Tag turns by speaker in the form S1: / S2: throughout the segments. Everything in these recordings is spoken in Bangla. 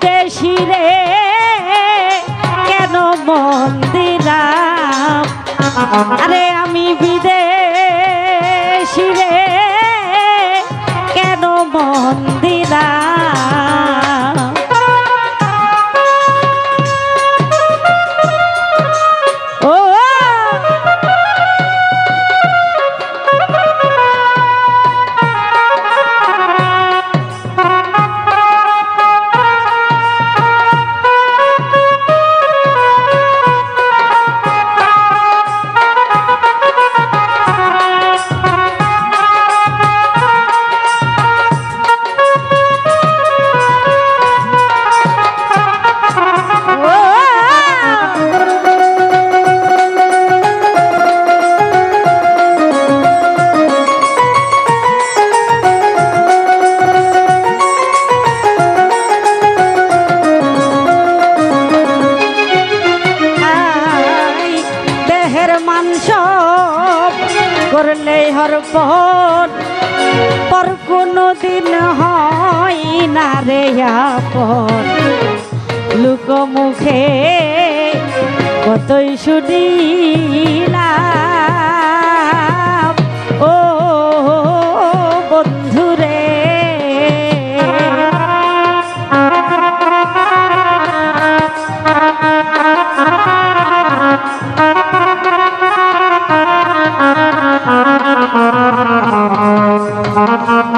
S1: বিদেশি রে। কেন মন্দিরাম আরে আমি বিদেশ প্রাণ সব করলে হরপট পর কোনো দিন হয় না রে আপন। লুক মুখে কতই শুনিলা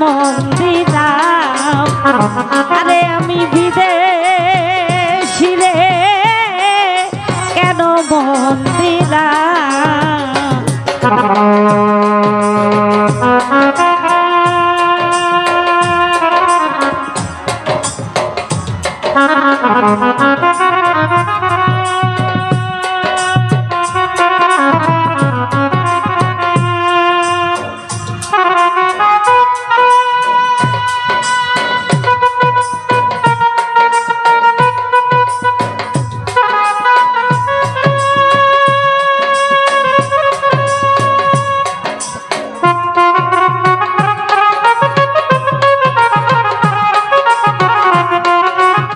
S1: মন্দির আরে আমি বিদে